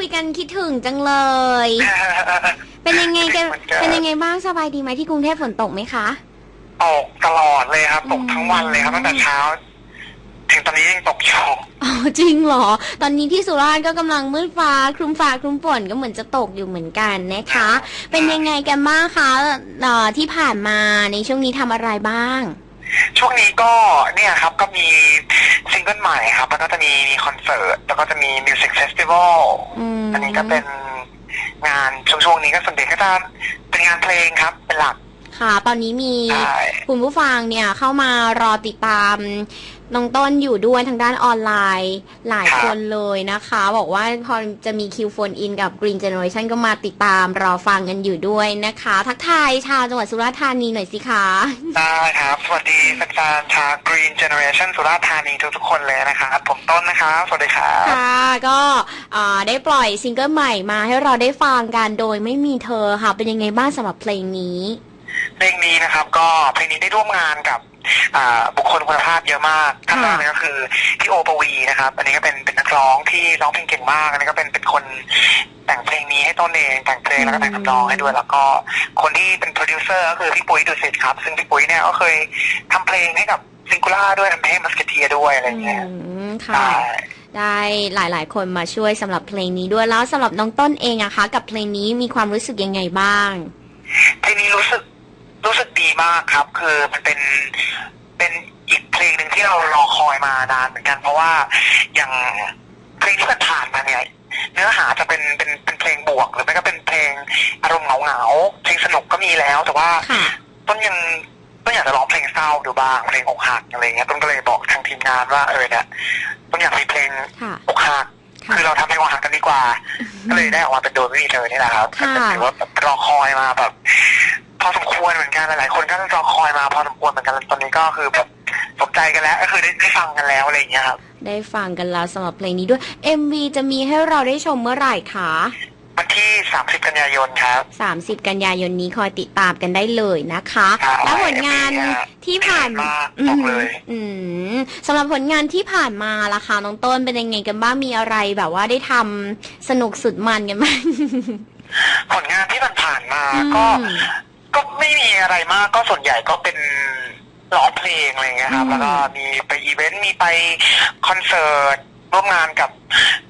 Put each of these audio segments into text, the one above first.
คุยกันคิดถึงจังเลย เป็นยังไงกันเหมือนกันเป็นยังไงบ้างสบายดีไหมที่กรุงเทพฝนตกไหมคะ ตกตลอดเลยครับ ตกทั้งวันเลยครับตั้งแต่เช้า ถึงตอนนี้ยังตกอยู่อ๋อจริงเหรอ ตอนนี้ที่สุราษฎร์ก็กำลังมืดฟ้าครึ้มฟ้าครึ้มฝนก็เหมือนจะตกอยู่เหมือนกันนะคะ เป็นยังไงกันบ้างคะเอ่อที่ผ่านมาในช่วงนี้ทำอะไรบ้าง ช่วงนี้ก็เนี่ยครับก็มีซิงเกิลใหม่ครับ แล้วก็จะมีมีคอนเสิร์ต แล้วก็จะมีมิวสิกเฟสติวัลอืมอันนี้ก็เป็นงานช่วงช่วงนี้ก็ส่วนใหญ่ก็จะเป็นงานเพลงครับ เป็นหลัก ค่ะ ตอนนี้มีใช่คุณผู้ฟังเนี่ยเข้ามารอติดตามน้องต้นอยู่ด้วยทางด้านออนไลน์หลายคนเลยนะคะ บอกว่าพอจะมีคิวโฟนอินกับ Green Generation ก็มาติดตามรอฟังกันอยู่ด้วยนะคะ ทักทายชาวจังหวัดสุราษฎร์ธานีหน่อยสิคะได้ครับ สวัสดีแฟนๆชาว Green Generation สุราษฎร์ธานีทุกๆคนเลยนะครับผมต้นนะครับสวัสดีครับค่ะ ก็อ่าได้ปล่อยซิงเกิลใหม่มาให้เราได้ฟังกันโดยไม่มีเธอค่ะเป็นยังไงบ้างสำหรับเพลงนี้ เพลงนี้นะครับ ก็เพลงนี้ได้ร่วมงานกับอ่าบุคคลคุณภาพเยอะมากท่านแรกเลยก็คือพี่โอปวีนะครับ อันนี้ก็เป็นเป็นนักร้องที่ร้องเพลงเก่งมากอันนี้ก็เป็นเป็นคนแต่งเพลงนี้ให้ต้นเองแต่งเพลงแล้วก็แต่งคำร้องให้ด้วย แล้วก็คนที่เป็นโปรดิวเซอร์ก็คือพี่ปุ้ยดุสิตครับ ซึ่งพี่ปุ้ยเนี่ยก็เคยทำเพลงให้กับซิงคูล่าด้วยทำเพลงให้มัสเกเทียด้วยอะไรเงี้ยอืมค่ะใช่ได้หลายๆ คนมาช่วยสำหรับเพลงนี้ด้วยแล้วสำหรับน้องต้นเองอะคะ กับเพลงนี้มีความรู้สึกยังไงบ้างเพลงนี้รู้สึกรู้สึก ดีมากครับ คือมันเป็นเป็นอีกเพลงหนึ่งที่เรารอคอยมานานเหมือนกัน เพราะว่าอย่างเพลงที่มันผ่านมาเนี่ยเนื้อหาจะเป็นเป็นเป็นเพลงบวก หรือไม่ก็เป็นเพลงอารมณ์เหงาเหงาๆเพลงสนุกก็มีแล้ว แต่ว่าค่ะต้นยังต้นอยากจะร้องเพลงเศร้าดูบ้างเพลงอกหักอะไรเงี้ยต้นก็เลยบอกทางทีมงานว่าเออเนี่ยต้นอยากมีเพลงค่ะอกหักค่ะคือเราทำเพลงอกหักกันดีกว่า ก็เลยได้ออกมาเป็นโดยไม่มีเธอนี่แหละครับค่ะก็ถือว่าแบบรอคอยมาแบบ พอสมควรเหมือนกันหลายๆคนก็รอคอยมาพอสมควรเหมือนกันตอนนี้ก็คือแบบสนใจกันแล้วก็คือได้ได้ฟังกันแล้วอะไรอย่างเงี้ยครับได้ฟังกันแล้วสำหรับเพลงนี้ด้วย MV จะมีให้เราได้ชมเมื่อไหร่คะวันที่ 30 กันยายนครับ 30 กันยายนนี้คอยติดตามกันได้เลยนะคะครับและผลงาน MV อะที่ผ่านมากบอกเลยอืมสำหรับผลงานที่ผ่านมาล่ะคะน้องต้นเป็นยังไงกันบ้างมีอะไรแบบว่าได้ทำสนุกสุดมันกันบ้างผลงานที่มันผ่านมาอืมก็ ก็ไม่มีอะไรมากก็ส่วนใหญ่ก็เป็นร้องเพลงอะไรอย่างเงี้ยครับอืมแล้วก็มีไปอีเวนต์มีไปคอนเสิร์ตร่วมงานกับ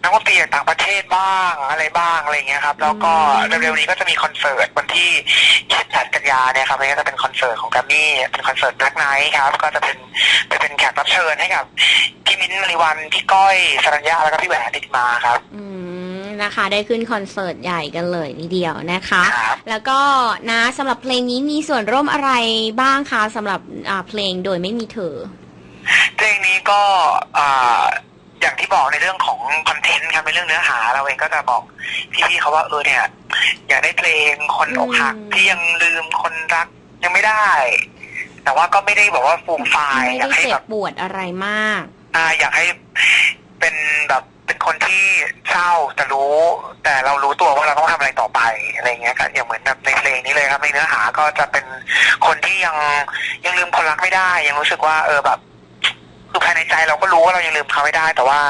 นักดนตรีจากต่างประเทศบ้างอะไรบ้างอะไรอย่างเงี้ยครับ แล้วก็เร็วๆนี้ก็จะมีคอนเสิร์ตวันที่28กันยาเนี่ยครับอันนี้ก็จะเป็นคอนเสิร์ตของแกรมมี่เป็นคอนเสิร์ต Black Night ครับ ก็จะเป็นไปเป็นแขกรับเชิญให้กับพี่มิ้นท์มริวันพี่ก้อยสรัญญาแล้วก็พี่แหวนติดมาครับ อืม นะคะ ได้ขึ้นคอนเสิร์ตใหญ่กันเลยทีเดียวนะคะครับแล้วก็นะสำหรับเพลงนี้มีส่วนร่วมอะไรบ้างคะสำหรับอ่าเพลงโดยไม่มีเธอ เพลงนี้ก็อ่าอย่างที่บอกในเรื่องของคอนเทนต์ครับในเรื่องเนื้อหาเราเองก็จะบอกพี่ๆเขาว่าเออเนี่ย อยากได้เพลงคนอกหักอืมที่ยังลืมคนรักยังไม่ได้ แต่ว่าก็ไม่ได้บอกว่าฟูมไฟายไม่อยากได้ให้เจ็แบบบปวดอะไรมาก อ่าอยากให้เป็นแบบเป็น คนที่เศร้าแต่รู้ แต่เรารู้ตัวว่าเราต้องทำอะไรต่อไปอะไรเงี้ยครับอย่างเหมือนแบบในเพลงนี้เลยครับในเนื้อหาก็จะเป็นคนที่ยังยังลืมคนรักไม่ได้ ยังรู้สึกว่า เออแบบคือภายในใจเราก็รู้ว่าเรายังลืมเขาไม่ได้ แต่ว่า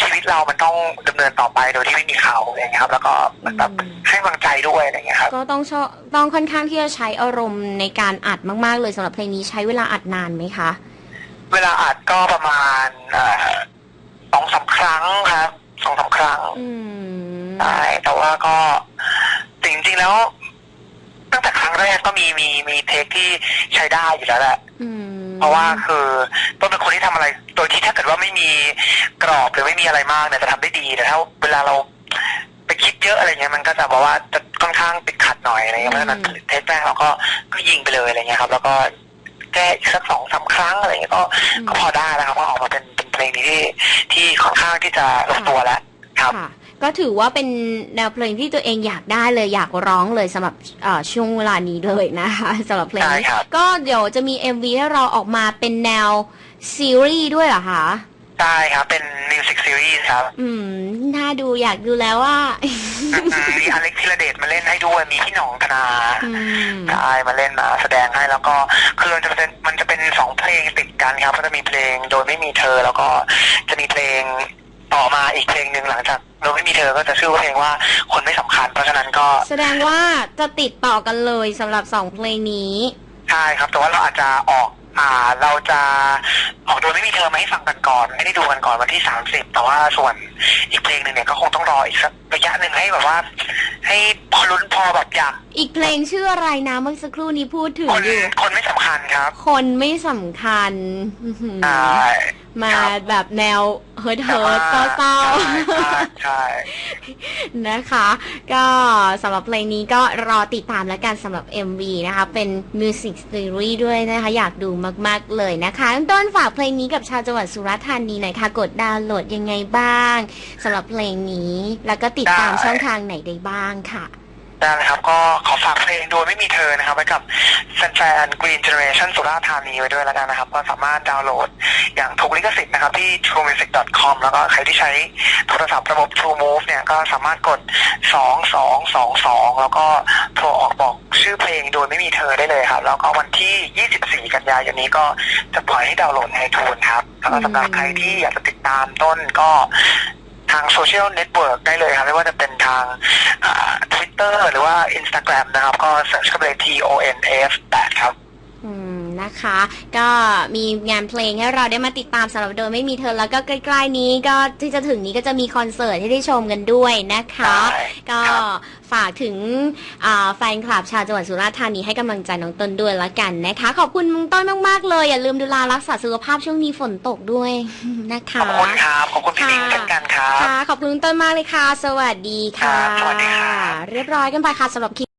ชีวิตเรามันต้องดำเนินต่อไปโดยที่ไม่มีเขาอะไรเงี้ยครับ แล้วก็เหมือนแบบอืมให้กำลังใจด้วยอะไรเงี้ยครับก็ต้องชอบต้องค่อนข้างที่จะใช้อารมณ์ในการอัดมาก ๆ เลยสำหรับเพลงนี้ใช้เวลาอัดนานไหมคะ เวลาอัดก็ประมาณ รั้งครับสองสามครั้งอืมใช่แต่ว่าก็จริงๆแล้ว ตั้งแต่ครั้งแรกก็มีมีมีเทคที่ใช้ได้อยู่แล้วแหละอืมเพราะว่าคือต้นเป็นคนที่ทำอะไร โดยที่ถ้าเกิดว่าไม่มีกรอบหรือไม่มีอะไรมากเนี่ยจะทำได้ดีแต่ถ้าเวลาเราไปคิดเยอะอะไรเงี้ยมันก็จะบอกว่าจะค่อนข้างติดขัดหน่อยอะไรเงี้ยเพราะฉะนั้นเทคแรกเราก็ก็ยิงไปเลยอะไรเงี้ยครับ แล้วก็แก้อีกสักสองสามครั้งอะไรเงี้ยก็ก็พอได้แล้วครับก็ออกมาเป็นเป็นเพ ลงนี้ที่ที่ค่อนข้างที่จะลงตัวแล้วครับค่ะก็ถือว่าเป็นแนวเพลงที่ตัวเองอยากได้เลยอยากร้องเลยสำหรับเอ่อช่วงเวลานี้เลยนะคะสำหรับเพลงนี้ใช่ครับก็เดี๋ยวจะมี MV ให้เราออกมาเป็นแนวซีรีส์ด้วยเหรอคะ ใช่ครับ เป็นมิวสิกซีรีส์ครับอืม น่าดูอยากดูแล้วว่า อืมมีอเล็กธีรเดชมาเล่นให้ด้วย มีพี่หน่องธนาอืม ใช่มาเล่นมาแสดงให้แล้วก็คือมันจะเป็นมันจะเป็นสองเพลงติดกันครับก็จะมีเพลงโดยไม่มีเธอ แล้วก็จะมีเพลงต่อมาอีกเพลงหนึ่งหลังจากเราไม่มีเธอก็จะชื่อว่าเพลงว่าคนไม่สำคัญเพราะฉะนั้นก็ แสดงว่าจะติดต่อกันเลยสำหรับสองเพลงนี้ ใช่ครับ แต่ว่าเราอาจจะออก อ่าเราจะออกโดยไม่มีเธอมาให้ฟังกันก่อน ไม่ได้ดูกันก่อนวันที่สามสิบแต่ว่าส่วนอีกเพลงหนึ่งเนี่ยก็คงต้องรออีกสัก ระยะหนึ่งให้แบบว่า ให้พอลุ้นพอแบบอยากอีกเพลงชื่ออะไรนะเมื่อสักครู่นี้พูดถึงคนอยู่คนไม่สำคัญครับ คนไม่สำคัญอื้อหือใช่มาครับแบบแนวเฮิร์ทเฮิร์ทเศร้าใช่ใช่ใช่ๆนะคะ ก็สำหรับเพลงนี้ก็รอติดตามแล้วกันสำหรับ MV นะคะ เป็นมิวสิกซีรีส์ด้วยนะคะ อยากดูมาก ๆ เลยนะคะต้นฝากเพลงนี้กับชาวจังหวัดสุราษฎร์ธานีหน่อยค่ะ กดดาวน์โหลดยังไงบ้างสำหรับเพลงนี้แล้วก็ติดตามช่องทางไหนได้บ้างค่ะได้เลยครับ ก็ขอฝากเพลงโดยไม่มีเธอนะครับไว้กับแฟนๆ Green Generation สุราษฎร์ธานีไว้ด้วยแล้วกันนะครับ ก็สามารถดาวน์โหลดอย่างถูกลิขสิทธิ์นะครับ ที่ truemusic.com แล้วก็ใครที่ใช้โทรศัพท์ระบบ True Move เนี่ย ก็สามารถกด 2222 แล้วก็โทรออกบอกชื่อเพลงโดยไม่มีเธอได้เลยครับ แล้วก็วันที่ 24 กันยายนนี้ก็จะปล่อยให้ดาวน์โหลดในทูนครับแล้วก็สำหรับใครที่อยากจะติดตามต้นก็ ทางโซเชียลเน็ตเวิร์กได้เลยครับไม่ว่าจะเป็นทางทวิตเตอร์หรือว่า Instagram นะครับ ก็เสิร์ชเข้าไป T O N F 8ครับอืม นะคะ ก็มีงานเพลงให้เราได้มาติดตามสำหรับโดยไม่มีเธอแล้วก็ใกล้ๆนี้ก็ที่จะถึงนี้ก็จะมีคอนเสิร์ตให้ได้ชมกันด้วยนะคะใช่ก็ครับฝากถึงอ่าแฟนคลับชาวจังหวัดสุราษฎร์ธานีให้กำลังใจน้องต้นด้วยละกันนะคะ ขอบคุณน้องต้นมากๆเลยอย่าลืมดูแลรักษาสุขภาพช่วงนี้ฝนตกด้วยนะคะขอบคุณครับขอบคุณพี่บิ๊กเช่นกันครับค่ะขอบคุณน้องต้นมากเลยค่ะ สวัสดีค่ะครับสวัสดีครับเรียบร้อยกันไปค่ะสำหรับคลิป